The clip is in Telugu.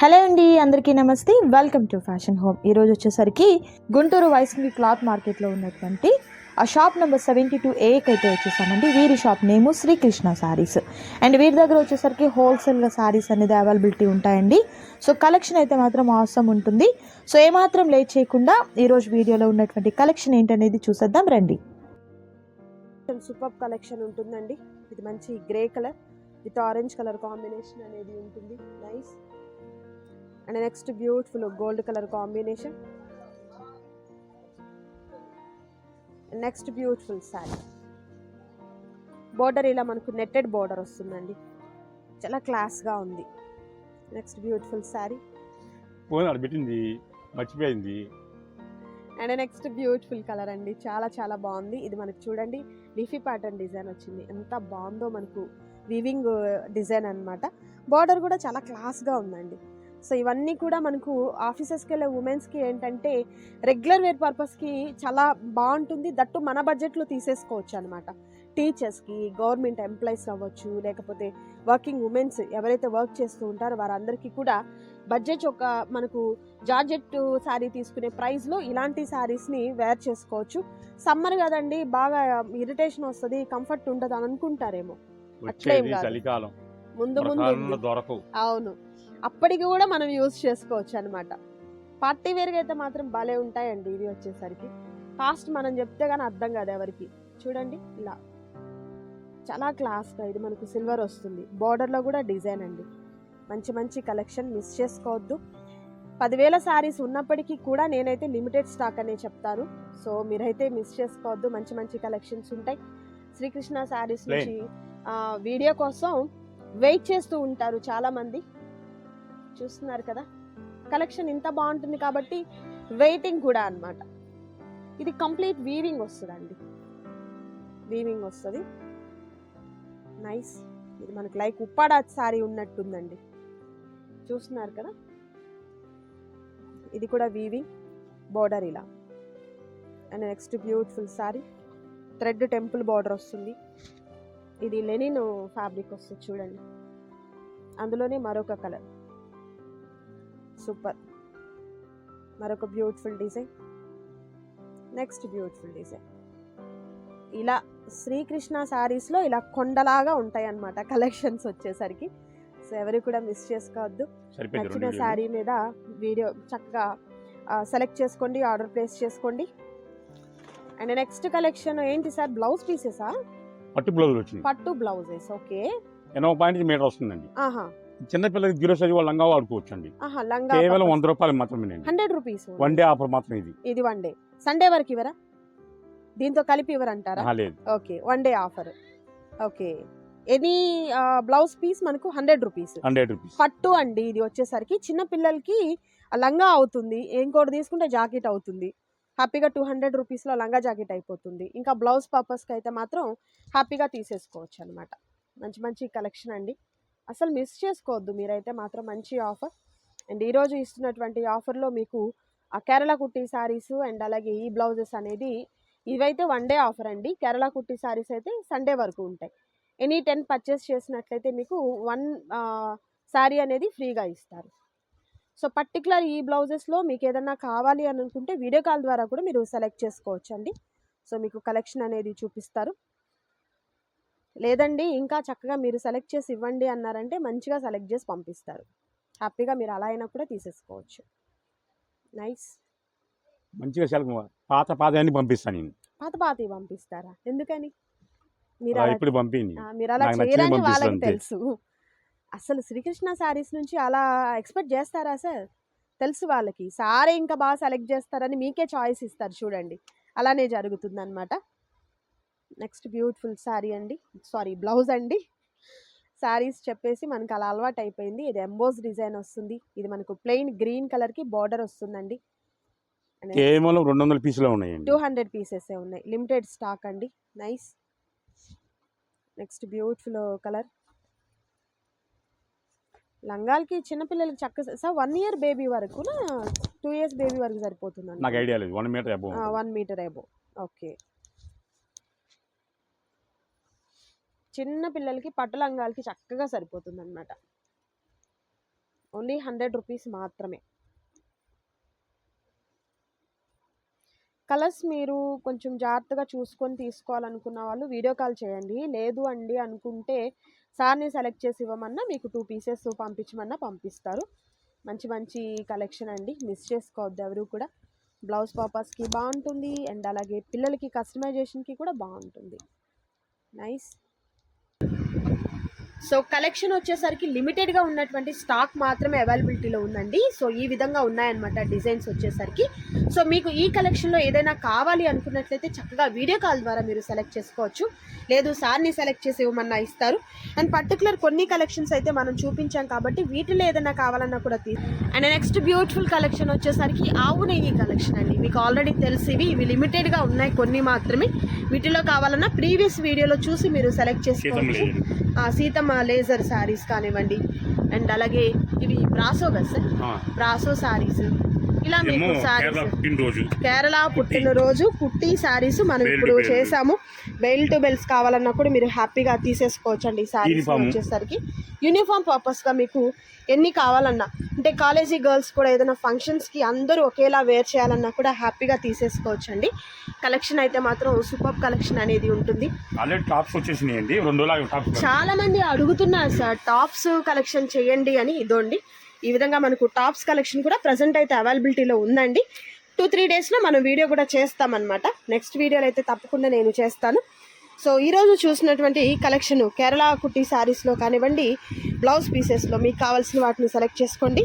హలో అండి అందరికీ నమస్తే. వెల్కమ్ టు ఫ్యాషన్ హోమ్ ఈరోజు వచ్చేసరికి గుంటూరు వైష్ణవి క్లాత్ మార్కెట్లో ఉన్నటువంటి ఆ షాప్ నెంబర్ సెవెంటీ టూ ఏకి అయితే వచ్చేసామండి. వీరి shop name Srikrishna saris and వీరి దగ్గర వచ్చేసరికి హోల్సేల్గా శారీస్ అనేది అవైలబిలిటీ ఉంటాయండి. సో కలెక్షన్ అయితే మాత్రం అవసరం ఉంటుంది. సో ఏమాత్రం లేట్ చేయకుండా ఈరోజు వీడియోలో ఉన్నటువంటి కలెక్షన్ ఏంటనేది చూసేద్దాం రండి. సూపర్ కలెక్షన్ ఉంటుందండి. ఇది మంచి grey colour with orange colour combination అనేది ఉంటుంది. Nice and next beautiful gold colour combination. Next beautiful sari. Border ఇలా మనకు నెట్టెడ్ బోర్డర్ వస్తుందండి. చాలా క్లాస్గా ఉంది. Next beautiful sari. పెట్టింది మర్చిపోయింది. అండ్ నెక్స్ట్ బ్యూటిఫుల్ కలర్ అండి. చాలా చాలా బాగుంది. ఇది మనకు చూడండి లీఫీ ప్యాటర్న్ డిజైన్ వచ్చింది. ఎంత బాగుందో మనకు వివింగ్ డిజైన్ అన్నమాట. బార్డర్ కూడా చాలా క్లాస్గా ఉందండి. సో ఇవన్నీ కూడా మనకు ఆఫీసెస్కి వెళ్ళే ఉమెన్స్కి ఏంటంటే రెగ్యులర్ వేర్ పర్పస్కి చాలా బాగుంటుంది. దట్టు మన బడ్జెట్లో తీసేసుకోవచ్చు అనమాట టీచర్స్కి గవర్నమెంట్ ఎంప్లాయీస్ అవ్వచ్చు లేకపోతే వర్కింగ్ ఉమెన్స్ ఎవరైతే వర్క్ చేస్తూ ఉంటారో వారందరికీ కూడా బడ్జెట్ ఒక మనకు జార్జెట్ శారీ తీసుకునే ప్రైస్లో ఇలాంటి శారీస్ని వేర్ చేసుకోవచ్చు. సమ్మర్ కదండి బాగా ఇరిటేషన్ వస్తుంది కంఫర్ట్ ఉండదు అని అనుకుంటారేమో. వచ్చేది కాదు. ముందు ముందు. దొరకవు. అవును. అప్పటికి కూడా మనం యూజ్ చేసుకోవచ్చు అనమాట పార్టీ వేర్గా అయితే మాత్రం భలే ఉంటాయండి ఇవి వచ్చేసరికి. కాస్ట్ మనం చెప్తే కానీ అర్థం కాదు ఎవరికి. చూడండి ఇలా. చాలా క్లాస్గా ఇది మనకు సిల్వర్ వస్తుంది. బార్డర్లో కూడా డిజైన్ అండి. మంచి మంచి కలెక్షన్ మిస్ చేసుకోవద్దు. పదివేల శారీస్ ఉన్నప్పటికీ కూడా నేనైతే లిమిటెడ్ స్టాక్ అనే చెప్తాను. సో మీరైతే మిస్ చేసుకోవద్దు. మంచి మంచి కలెక్షన్స్ ఉంటాయి. శ్రీకృష్ణ శారీస్. నుంచి వీడియో కోసం వెయిట్ చేస్తూ ఉంటారు చాలామంది. చూస్తున్నారు కదా? కలెక్షన్ ఇంత బాగుంటుంది కాబట్టి వెయిటింగ్ కూడా అన్నమాట. ఇది కంప్లీట్ వీవింగ్ వస్తుందండి. వీవింగ్ వస్తుంది. నైస్. ఇది మనకు లైక్ ఉప్పాడా సారీ ఉన్నట్టుందండి. చూస్తున్నారు కదా? ఇది కూడా వీవింగ్ బోర్డర్ ఇలా. And next beautiful sari. Thread temple border వస్తుంది. ఇది లెనిన్ ఫ్యాబ్రిక్ వస్తుంది చూడండి. అందులోనే మరొక కలర్. సూపర్. మరొక beautiful design. Next beautiful design. ఇలా శ్రీకృష్ణ శారీస్లో ఇలా కొండలాగా ఉంటాయి అన్నమాట కలెక్షన్స్ వచ్చేసరికి. సో ఎవరు కూడా మిస్ చేసుకోవద్దు. నచ్చిన శారీ మీద వీడియో చక్కగా సెలెక్ట్ చేసుకోండి ఆర్డర్ ప్లేస్ చేసుకోండి. అండ్ నెక్స్ట్ కలెక్షన్ ఏంటి సార్? బ్లౌజ్ పీసెసా? పట్టు బ్లౌజ్ వచ్చింది పట్టు బ్లౌజెస్ ఓకే. ఎనభై పాయింట్ మీటర్ వస్తుందండి. ఆహా. చిన్నపిల్లలకి జీరో సైజ్ వాళ్ళు లంగా వాడుకోవచ్చు అండి ఆహా లంగా కేవలం వంద రూపాయలు మాత్రమేనండి hundred rupees. One day offer మాత్రం ఇది. ఇది వన్ డే. సండే వరకు ఇవరా దీంతో కలిపి ఇవ్వరంటారా? లేదు. Okay one day offer. Okay. Any blouse piece మనకు హండ్రెడ్ రూపీస్. Hundred rupees. పట్టు అండి ఇది వచ్చేసరికి చిన్న పిల్లలకి లంగా అవుతుంది. ఇంకోటి తీసుకుంటే జాకెట్ అవుతుంది. హ్యాపీగా టూ హండ్రెడ్ రూపీస్లో లంగా జాకెట్ అయిపోతుంది. ఇంకా బ్లౌజ్ పర్పస్కి అయితే మాత్రం హ్యాపీగా తీసేసుకోవచ్చు అనమాట మంచి మంచి కలెక్షన్ అండి. అసలు మిస్ చేసుకోవద్దు. మీరైతే మాత్రం మంచి ఆఫర్. అండ్ ఈరోజు ఇస్తున్నటువంటి ఆఫర్లో మీకు ఆ కేరళ కుట్టి శారీస్ అండ్ అలాగే ఈ బ్లౌజెస్ అనేది ఇవైతే వన్ డే ఆఫర్ అండి. కేరళ కుట్టి శారీస్ అయితే సండే వరకు ఉంటాయి. ఎనీ టెన్ పర్చేస్ చేసినట్లయితే మీకు వన్ శారీ అనేది ఫ్రీగా ఇస్తారు. సో పర్టికులర్ ఈ బ్లౌజెస్లో మీకు ఏదన్నా కావాలి అని అనుకుంటే వీడియో కాల్ ద్వారా కూడా మీరు సెలెక్ట్ చేసుకోవచ్చు అండి. సో మీకు కలెక్షన్ అనేది చూపిస్తారు. లేదండి ఇంకా చక్కగా మీరు సెలెక్ట్ చేసి ఇవ్వండి అన్నారంటే మంచిగా సెలెక్ట్ చేసి పంపిస్తారు. హ్యాపీగా మీరు అలా అయినా కూడా తీసేసుకోవచ్చు. నైస్ మంచిగా పాత పాత అన్ని పంపిస్తాను నేను. పాత పాతవి పంపిస్తారా? ఎందుకని? మీరు ఇప్పుడు పంపింది మీరు అలా చేయరని పంపిస్తాను వాళ్ళకి. తెలుసు. అసలు శ్రీకృష్ణ శారీస్ నుంచి అలా ఎక్స్పెక్ట్ చేస్తారా సార్? తెలుసు వాళ్ళకి. సారే ఇంకా బాగా సెలెక్ట్ చేస్తారని మీకే చాయిస్ ఇస్తారు చూడండి. అలానే జరుగుతుంది అనమాట నెక్స్ట్ బ్యూటిఫుల్ శారీ అండి. సారీ బ్లౌజ్ అండి. శారీస్ చెప్పేసి మనకు అలా అలవాటు అయిపోయింది. ఇది ఎంబోస్ డిజైన్ వస్తుంది. ఇది మనకు ప్లెయిన్ గ్రీన్ కలర్కి బార్డర్ వస్తుందండి. కేవలం రెండు వందల పీసులో ఉన్నాయండి. టూ హండ్రెడ్ పీసెస్ ఉన్నాయి. లిమిటెడ్ స్టాక్ అండి. నైస్. Next beautiful colour. లంగాలకి చిన్నపిల్లలకి చక్క సార్ వన్ ఇయర్ బేబీ వరకు టూ ఇయర్స్ బేబీ వరకు సరిపోతుంది నాకు ఐడియా లేదు. One metre above one metre above okay చిన్న పిల్లలకి పట్టు లంగాలకి చక్కగా సరిపోతుంది అనమాట ఓన్లీ హండ్రెడ్ రూపీస్ మాత్రమే. కలర్స్ మీరు కొంచెం జాగ్రత్తగా చూసుకొని తీసుకోవాలనుకున్న వాళ్ళు వీడియో కాల్ చేయండి. లేదు అండి అనుకుంటే సార్ని సెలెక్ట్ చేసి ఇవ్వమన్నా మీకు టూ పీసెస్ పంపించమన్నా పంపిస్తారు. మంచి మంచి కలెక్షన్ అండి. మిస్ చేసుకోవద్దు ఎవరు కూడా. బ్లౌజ్ పర్పస్కి బాగుంటుంది. అండ్ అలాగే పిల్లలకి కస్టమైజేషన్కి కూడా బాగుంటుంది. నైస్. సో కలెక్షన్ వచ్చేసరికి లిమిటెడ్గా ఉన్నటువంటి స్టాక్ మాత్రమే అవైలబిలిటీలో ఉందండి. సో ఈ విధంగా ఉన్నాయన్నమాట డిజైన్స్ వచ్చేసరికి. సో మీకు ఈ కలెక్షన్లో ఏదైనా కావాలి అనుకున్నట్లయితే చక్కగా వీడియో కాల్ ద్వారా మీరు సెలెక్ట్ చేసుకోవచ్చు. లేదు సార్ని సెలెక్ట్ చేసి ఇవ్వమన్నా ఇస్తారు. అండ్ పర్టికులర్ కొన్ని కలెక్షన్స్ అయితే మనం చూపించాం కాబట్టి వీటిలో ఏదైనా కావాలన్నా కూడా తీ అండ్ నెక్స్ట్ బ్యూటిఫుల్ కలెక్షన్ వచ్చేసరికి ఆవు నెయ్యి కలెక్షన్ అండి. మీకు ఆల్రెడీ తెలిసి ఇవి. ఇవి లిమిటెడ్గా ఉన్నాయి కొన్ని మాత్రమే. వీటిలో కావాలన్నా ప్రీవియస్ వీడియోలో చూసి మీరు సెలెక్ట్ చేసుకోవచ్చు. సీతమ్మ లేజర్ శారీస్ కానివ్వండి అండ్ అలాగే ఇవి బ్రాసో కదా సార్? ఆ, బ్రాసో శారీస్ ఇలా మీకు ఏమో కేరళ పుట్టినరోజు కుట్టి శారీస్ మనం ఇప్పుడు. చేసాము. బెల్ టు బెల్స్ కావాలన్నా కూడా మీరు హ్యాపీగా తీసేసుకోవచ్చు అండి ఈ Uniform. వచ్చేసరికి. యూనిఫామ్ పర్పస్గా మీకు ఎన్ని కావాలన్నా అంటే కాలేజీ గర్ల్స్ కూడా ఏదైనా ఫంక్షన్స్కి అందరూ ఒకేలా వేర్ చేయాలన్నా కూడా హ్యాపీగా తీసేసుకోవచ్చు అండి కలెక్షన్ అయితే మాత్రం సూపర్ కలెక్షన్ అనేది ఉంటుంది. టాప్స్ వచ్చేసినాయండి. చాలా మంది అడుగుతున్నారు సార్ టాప్స్ కలెక్షన్ చేయండి అని. ఇదోండి. ఈ విధంగా మనకు టాప్స్ కలెక్షన్ కూడా ప్రజెంట్ అయితే అవైలబిలిటీలో ఉందండి. టూ త్రీ డేస్లో మనం వీడియో కూడా చేస్తామన్నమాట. నెక్స్ట్ వీడియోలో అయితే తప్పకుండా నేను చేస్తాను. సో ఈరోజు చూసినటువంటి ఈ కలెక్షన్ కేరళ కుట్టి శారీస్లో కానివ్వండి బ్లౌజ్ పీసెస్లో మీకు కావాల్సిన వాటిని సెలెక్ట్ చేసుకోండి.